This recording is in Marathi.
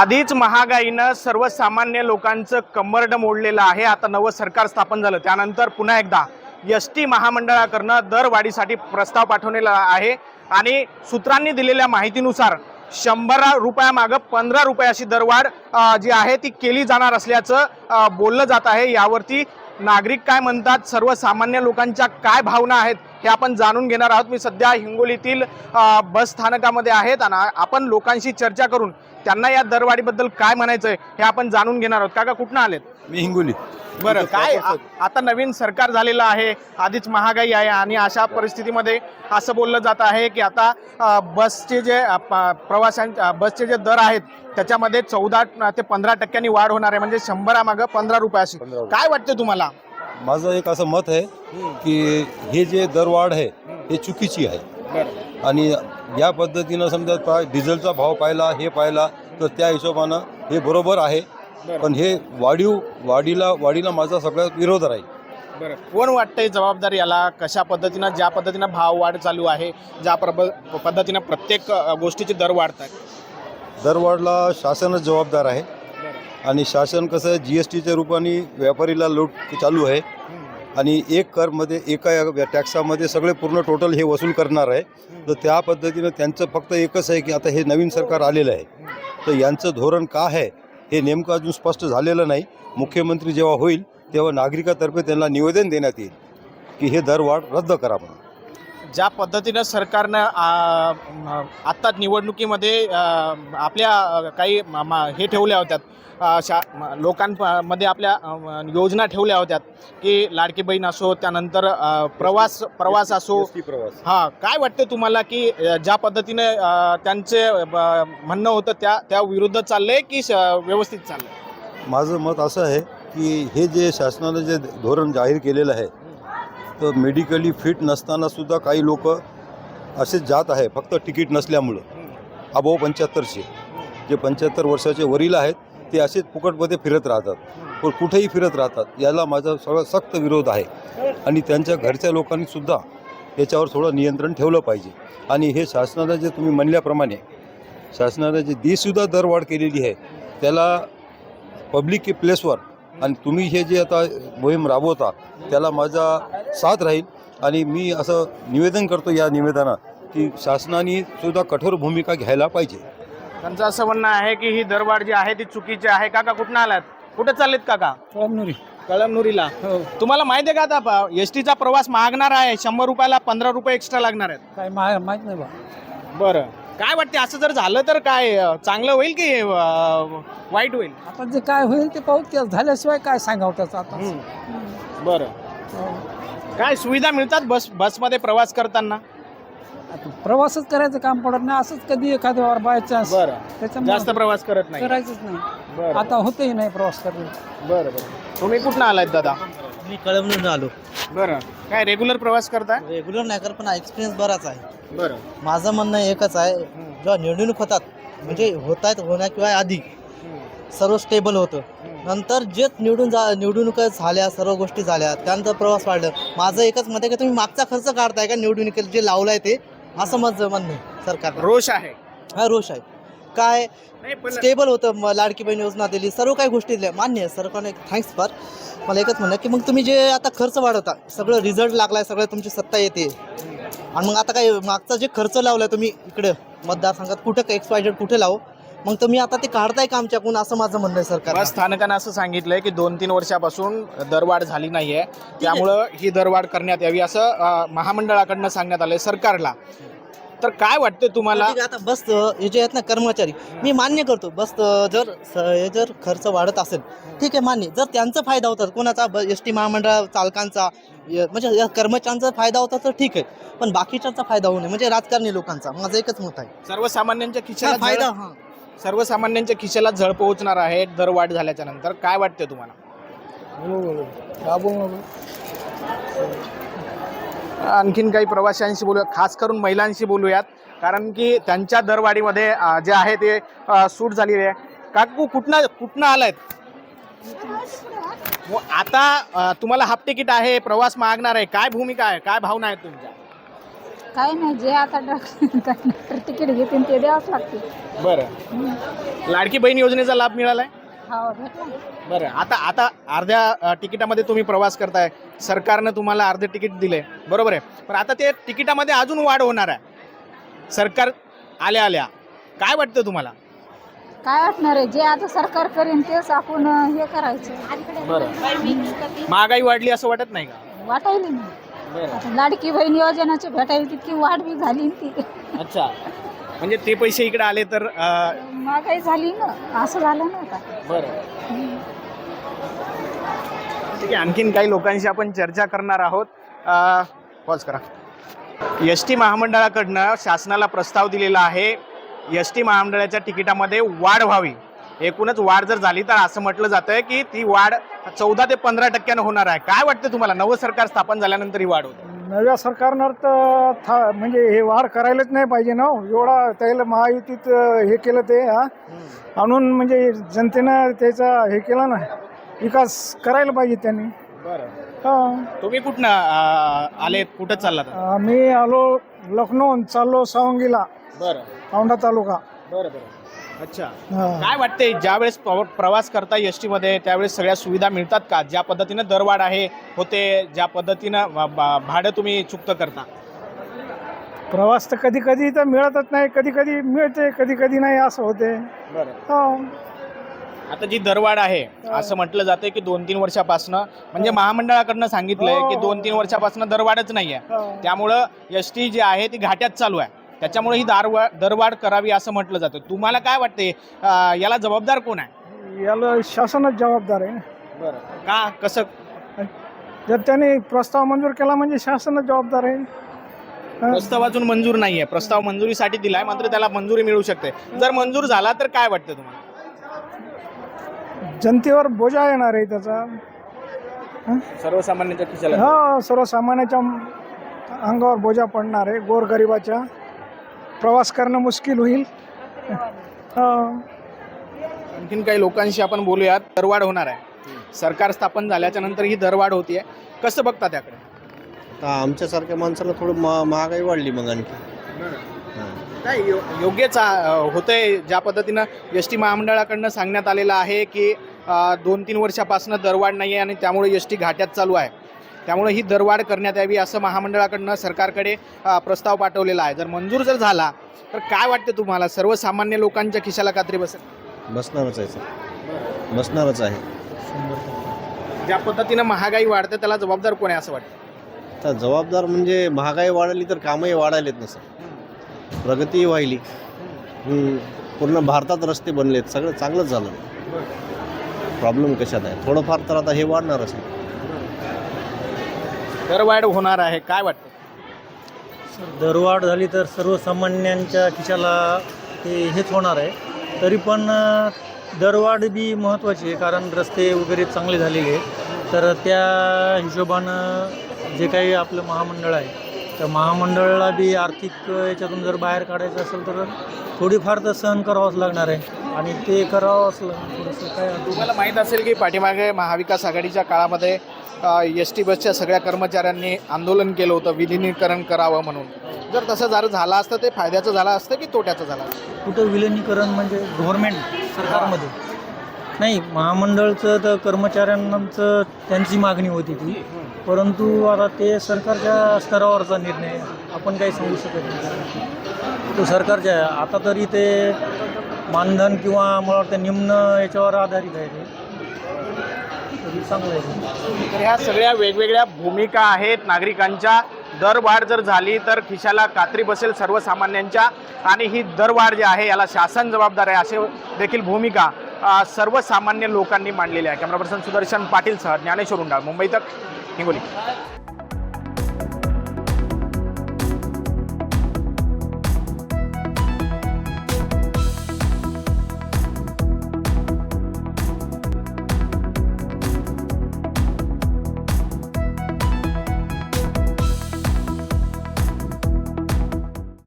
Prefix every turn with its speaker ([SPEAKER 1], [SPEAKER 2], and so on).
[SPEAKER 1] आधीच महागाईनं सर्वसामान्य लोकांचं कंबरड मोडलेलं आहे. आता नवं सरकार स्थापन झालं. त्यानंतर पुन्हा एकदा एस टी महामंडळाकडनं दरवाढीसाठी प्रस्ताव पाठवलेला आहे. आणि सूत्रांनी दिलेल्या माहितीनुसार शंभर रुपयामागं पंधरा रुपये अशी दरवाढ जी आहे ती केली जाणार असल्याचं बोललं जात आहे. यावरती नागरिक काय म्हणतात? सर्वसामान्य लोकांच्या काय भावना आहेत? हे आपण जाणून घेणार आहोत. मी सध्या हिंगोलीतील बस स्थानकामध्ये आहेत आणि आपण लोकांशी चर्चा करून त्यांना या दरवाढीबद्दल काय म्हणायचं आहे हे आपण जाणून घेणार आहोत. काका कुठनं आलेत?
[SPEAKER 2] मी हिंगोली.
[SPEAKER 1] बरं काय आता नवीन सरकार झालेलं आहे आधीच महागाई आहे आणि अशा परिस्थितीमध्ये असं बोललं जात आहे की आता बसचे जे अ, प- प्रवाशांच्या बसचे जे दर आहेत त्याच्यामध्ये चौदा ते पंधरा टक्क्यांनी वाढ होणार आहे. म्हणजे शंभरामागं पंधरा रुपयाशी.
[SPEAKER 2] 15 रुपये.
[SPEAKER 1] काय वाटतं तुम्हाला?
[SPEAKER 2] माझं एक असं मत आहे की हे जे दरवाढ आहे हे चुकीची आहे. आणि या पद्धतीनं समजा पा- डिझेलचा भाव पाहिला हे पाहिला तर त्या हिशोबानं हे बरोबर आहे. पण हे वाढीव वाढीला वाढीला माझा सगळ्यात विरोध राहील.
[SPEAKER 1] बरं. कोण वाटतंय जबाबदार याला? कशा पद्धतीनं ज्या पद्धतीनं भाव वाढ चालू आहे ज्या प्रब पद्धतीनं प्रत्येक गोष्टीचे दर वाढत आहेत
[SPEAKER 2] दरवाढला शासनच जबाबदार आहे. आणि शासन कसं आहे जी एस टीच्या रूपाने व्यापारीला लूट चालू आहे. आणि एक करमध्ये एका या टॅक्सामध्ये सगळे पूर्ण टोटल हे वसूल करणार आहे. तर त्या पद्धतीनं त्यांचं फक्त एकच आहे की आता हे नवीन सरकार आलेलं आहे. तर यांचं धोरण का आहे हे नेमकं अजून स्पष्ट झालेलं नाही. मुख्यमंत्री जेव्हा होईल तेव्हा नागरिकातर्फे त्यांना निवेदन देण्यात येईल की हे दरवाढ रद्द करा म्हणून.
[SPEAKER 1] ज्या पद्धतीनं सरकारनं आ, म, आत्ता निवडणुकीमध्ये आपल्या काही हे ठेवल्या होत्यात. अ, शा लोकांमध्ये आपल्या योजना ठेवल्या होत्यात की लाडकी बहीण असो त्यानंतर प्रवास प्रवास असो.
[SPEAKER 2] प्रवास.
[SPEAKER 1] हां काय वाटतं तुम्हाला की ज्या पद्धतीने त्यांचे म्हणणं होतं त्या त्या विरुद्ध चाललंय की श- व्यवस्थित चाललंय?
[SPEAKER 2] माझं मत असं आहे की हे जे शासनानं जे धोरण जाहीर केलेलं आहे तर मेडिकली फिट नसताना सुद्धा काही लोक असेच जात आहे फक्त तिकीट नसल्यामुळं. अभाव पंच्याहत्तरशे. जे पंच्याहत्तर वर्षाचे वरील आहेत ते असेच फुकटमध्ये फिरत राहतात. पण कुठेही फिरत राहतात. याला माझा सगळा सक्त विरोध आहे. आणि त्यांच्या घरच्या लोकांनी सुद्धा याच्यावर थोडं नियंत्रण ठेवलं पाहिजे. आणि हे शासनानं जे तुम्ही म्हणल्याप्रमाणे शासनानं जे दीसुद्धा दरवाढ केलेली आहे त्याला पब्लिक की प्लेसवर आणि तुम्ही हे जे आता मोहीम राबवता त्याला माझा साथ राहील. आणि मी असं निवेदन करतो या निवेदनात की शासनाने सुद्धा कठोर भूमिका घ्यायला पाहिजे.
[SPEAKER 1] त्यांचं असं म्हणणं आहे की ही दरवाढ जी आहे ती चुकीची आहे. काका कुठनं आलात? कुठे चाललेत काका?
[SPEAKER 3] कळमनुरी.
[SPEAKER 1] कळमनुरीला.
[SPEAKER 3] हो.
[SPEAKER 1] तुम्हाला माहिती आहे का आता? एस टीचा प्रवास मागणार आहे. शंभर रुपयाला पंधरा रुपये एक्स्ट्रा लागणार आहेत.
[SPEAKER 3] काय माहीत नाही बा.
[SPEAKER 1] बरं. काय वाटते असं जर झालं तर काय अं, चांगलं होईल की अं, वाईट होईल?
[SPEAKER 3] आता जे काय होईल ते पाहू ते झाल्याशिवाय काय सांगावं त्याचं आता?
[SPEAKER 1] बरं.
[SPEAKER 3] हो.
[SPEAKER 1] काय सुविधा मिळतात बस बसमध्ये प्रवास करताना?
[SPEAKER 3] आता प्रवासच करायचं काम पडत नाही असंच कधी एखाद्या वार बाय चान्स
[SPEAKER 1] बरं.
[SPEAKER 3] त्याच्यामुळे
[SPEAKER 1] जास्त प्रवास करत नाही.
[SPEAKER 3] करायचंच नाही.
[SPEAKER 1] बरं.
[SPEAKER 3] आता होतही नाही प्रवास करणं.
[SPEAKER 1] बरं बरं. तुम्ही कुठनं आलात दादा?
[SPEAKER 4] मी कळमनून आलो.
[SPEAKER 1] बरं. काय रेग्युलर प्रवास करताय?
[SPEAKER 4] रेग्युलर नाही कर पण एक्सपिरियन्स बराच आहे.
[SPEAKER 1] बरं.
[SPEAKER 4] माझं म्हणणं एकच आहे जेव्हा निवडणूक होतात म्हणजे होत आहेत होण्याशिवाय आधी सर्व स्टेबल होतं. नंतर जेच निवडून जा निवडणुका झाल्या सर्व गोष्टी झाल्या त्यानंतर प्रवास वाढलं. माझं एकच मत आहे की तुम्ही मागचा खर्च काढताय का निवडणुकीला जे लावलाय ते? असं माझं म्हणणं आहे सरकार
[SPEAKER 1] रोष आहे.
[SPEAKER 4] हा रोष आहे. काय? स्टेबल होतं म- लाडकी बहीण योजना दिली सर्व काही गोष्टी दिल्या. मान्य आहे सरकारने थँक्स फार मला एकच म्हणणं की मग तुम्ही जे आता खर्च वाढवता सगळं रिझल्ट लागलाय सगळं तुमची सत्ता येते. आणि मग आता काय मागचा जे खर्च लावलाय तुम्ही इकडे मतदारसंघात कुठं एक्स वाय कुठे लावू? मग तुम्ही आता ते काढताय का आमच्याकडून? असं माझं म्हणणं आहे सरकार
[SPEAKER 1] स्थानकानं असं सांगितलंय की दोन तीन वर्षापासून दरवाढ झाली नाहीये. त्यामुळं ही दरवाढ करण्यात यावी असं अं, महामंडळाकडनं सांगण्यात आलंय सरकारला. तर काय वाटतं तुम्हाला?
[SPEAKER 4] ठीक आहे, आता बस हे जे आहेत ना कर्मचारी. मी मान्य करतो बस जर स- हे जर खर्च वाढत असेल ठीक आहे मान्य. जर त्यांचा फायदा होता कोणाचा एस टी महामंडळ चालकांचा य- म्हणजे या कर्मचाऱ्यांचा फायदा होता तर ठीक आहे पण बाकीच्यांचा फायदा होऊ नये म्हणजे राजकारणी लोकांचा. माझं एकच मत आहे.
[SPEAKER 1] सर्वसामान्यांच्या
[SPEAKER 4] हा,
[SPEAKER 1] खिशाला
[SPEAKER 4] फायदा हा.
[SPEAKER 1] सर्वसामान्यांच्या खिशाला झळ पोहोचणार आहे दरवाढ झाल्याच्यानंतर काय वाटतं तुम्हाला? आणखीन काही प्रवाशांशी बोलूया खास करून महिलांशी बोलूयात. कारण की त्यांच्या दरवाढीमध्ये जे आहे ते सूट झालेली आहे. काकू कुठनं कुठनं आलायत? आता तुम्हाला हाफ तिकीट आहे प्रवास मागणार आहे. काय भूमिका आहे? काय भावना आहेत तुमच्या?
[SPEAKER 5] काय नाही जे आता डॉक्टर तिकीट घेतील ते द्यावंच लागते
[SPEAKER 1] बरं. लाडकी बहीण योजनेचा लाभ मिळालाय?
[SPEAKER 5] हो भेटला
[SPEAKER 1] बरं आता आता अर्ध्या अ, तिकिटामध्ये तुम्ही प्रवास करताय. सरकारनं तुम्हाला अर्धे तिकीट दिले. बरोबर आहे. पण आता ते तिकिटामध्ये अजून वाढ होणार आहे. सरकार आल्या आल्या. काय वाटतं तुम्हाला?
[SPEAKER 5] काय वाटणार आहे? जे आता सरकार करेन तेच आपण अं, हे करायचं.
[SPEAKER 1] बरं. महागाई वाढली असं वाटत नाही का?
[SPEAKER 5] वाटायली नाही. आता लाडकी बहीण योजनाची भेटायला तितकी वाढ बी झाली ना ती.
[SPEAKER 1] अच्छा. म्हणजे ते पैसे इकडे आले तर अ,
[SPEAKER 5] महागाई झाली ना असं झालं ना आता.
[SPEAKER 1] बरं. ठीक आहे आणखीन काही लोकांशी आपण चर्चा करणार आहोत. पॉज करा. एस टी महामंडळाकडनं शासनाला प्रस्ताव दिलेला आहे एस टी महामंडळाच्या तिकिटामध्ये वाढ व्हावी. एकूणच वाढ जर झाली तर असं म्हटलं जातं आहे की ती वाढ चौदा ते पंधरा टक्क्यानं होणार आहे. काय वाटतं तुम्हाला? नवं सरकार स्थापन झाल्यानंतर ही वाढ होते.
[SPEAKER 3] नव्या सरकारनं तर था म्हणजे हे वाढ करायलाच नाही पाहिजे ना हो. एवढा त्याला महायुतीत हे केलं ते हा. आणून म्हणजे जनतेनं त्याचा हे केला ना विकास करायला पाहिजे त्यांनी.
[SPEAKER 1] बरं.
[SPEAKER 3] हा.
[SPEAKER 1] तुम्ही कुठनं आले कुठं चालला
[SPEAKER 3] आम्ही आलो लखनौ चाललो सावंगीला.
[SPEAKER 1] बरं.
[SPEAKER 3] औंढा तालुका.
[SPEAKER 1] बरं बरं. अच्छा.
[SPEAKER 3] हा.
[SPEAKER 1] काय वाटते ज्यावेळेस प्रव- प्रवास करता एस टीमध्ये त्यावेळेस सगळ्या सुविधा मिळतात का? ज्या पद्धतीनं दरवाढ आहे होते ज्या पद्धतीनं भाडं तुम्ही चुकतं करता?
[SPEAKER 3] प्रवास तर कधी कधी तर मिळतच नाही कधी कधी मिळते कधी कधी नाही असं होते.
[SPEAKER 1] बरं.
[SPEAKER 3] हो.
[SPEAKER 1] आता जी दरवाढ आहे असं म्हटलं जातं की दोन तीन वर्षापासनं म्हणजे महामंडळाकडनं सांगितलंय की दोन तीन वर्षापासून दरवाढच नाही आहे
[SPEAKER 3] हो.
[SPEAKER 1] त्यामुळं एस टी जी आहे ती घाट्यात चालू आहे. त्याच्यामुळे ही दारवा दरवाढ करावी असं म्हटलं जातं. तुम्हाला काय वाटते याला जबाबदार कोण आहे?
[SPEAKER 3] याला शासनच जबाबदार आहे. ना
[SPEAKER 1] बरं. का? कसं?
[SPEAKER 3] जर त्याने प्रस्ताव मंजूर केला म्हणजे शासनच जबाबदार आहे. हा.
[SPEAKER 1] प्रस्ताव अजून मंजूर नाहीये. प्रस्ताव मंजुरीसाठी दिलाय मात्र त्याला मंजुरी मिळू शकते. जर मंजूर झाला तर काय वाटतं तुम्हाला?
[SPEAKER 3] जनतेवर बोजा येणार आहे त्याचा.
[SPEAKER 1] सर्वसामान्यांच्या खिशाला.
[SPEAKER 3] हा सर्वसामान्याच्या अंगावर बोजा पडणार आहे गोरगरिबाच्या. प्रवास करणं मुश्किल होईल. हा.
[SPEAKER 1] आणखीन काही लोकांशी आपण बोलूयात. दरवाढ होणार आहे. सरकार स्थापन झाल्याच्यानंतर ही दरवाढ होतीये. कसं बघता त्याकडे?
[SPEAKER 6] आता आमच्यासारख्या माणसाला थोडं मा महागाई वाढली मग आणखी. हां.
[SPEAKER 1] काय यो- योग्यच आ- होतंय ज्या पद्धतीनं एस टी महामंडळाकडनं सांगण्यात आलेलं आहे की दोन तीन वर्षापासून दरवाढ नाही आहे आणि त्यामुळे एस टी घाट्यात चालू आहे. त्यामुळे ही दरवाढ करण्यात यावी असं महामंडळाकडनं सरकारकडे प्रस्ताव पाठवलेला आहे. जर मंजूर जर झाला तर काय वाटतं तुम्हाला? सर्वसामान्य लोकांच्या खिशाला कात्री बसेल?
[SPEAKER 6] बसणारच आहे सर. बसणारच आहे.
[SPEAKER 1] ज्या पद्धतीनं महागाई वाढते त्याला जबाबदार कोण आहे असं वाटतं?
[SPEAKER 6] तर जबाबदार म्हणजे महागाई वाढली तर कामही वाढायलेत ना सर. प्रगतीही व्हायली. पूर्ण भारतात रस्ते बनलेत. सगळं चांगलंच झालं. प्रॉब्लेम कशात आहे? थोडंफार तर आता हे वाढणारच आहे
[SPEAKER 1] दरवाढ होणार आहे काय वाटतं?
[SPEAKER 7] दरवाढ झाली तर सर्वसामान्यांच्या खिशाला ते हेच होणार आहे. तरी पण दरवाढ बी महत्त्वाची आहे कारण रस्ते वगैरे चांगले झालेले आहेत. तर त्या हिशोबानं जे काही आपलं महामंडळ आहे तर महामंडळाला बी आर्थिक याच्यातून जर बाहेर काढायचं असेल तर थोडीफार तर सहन करावंच लागणार आहे. आणि ते करावंच लागणार थोडंसं काय
[SPEAKER 1] तुम्हाला माहीत असेल की पाठीमागे महाविकास आघाडीच्या काळामध्ये एस टी बसच्या सगळ्या कर्मचाऱ्यांनी आंदोलन केलं होतं विलिनीकरण करावं म्हणून. जर तसं जर झालं असतं ते फायद्याचं झालं असतं की तोट्याचं झालं असतं?
[SPEAKER 7] कुठं विलिनीकरण म्हणजे गव्हर्मेंट सरकारमध्ये? नाही महामंडळचं तर कर्मचाऱ्यांचं त्यांची मागणी होती ती. परंतु आता ते सरकारच्या स्तरावरचा निर्णय आपण काही सांगू शकत नाही. तो सरकारच्या आता तरी ते मानधन किंवा मला वाटतं निम्न याच्यावर आधारित आहे ते. तर
[SPEAKER 1] ह्या सगळ्या वेगवेगळ्या भूमिका आहेत नागरिकांच्या. दरवाढ जर झाली तर खिशाला कात्री बसेल सर्वसामान्यांच्या. आणि ही दरवाढ जी आहे याला शासन जबाबदार आहे असे देखील भूमिका सर्वसामान्य लोकांनी मांडलेली आहे. कॅमेरा पर्सन सुदर्शन पाटीलसह ज्ञानेश्वर उंडाळ मुंबई तक हिंगोली.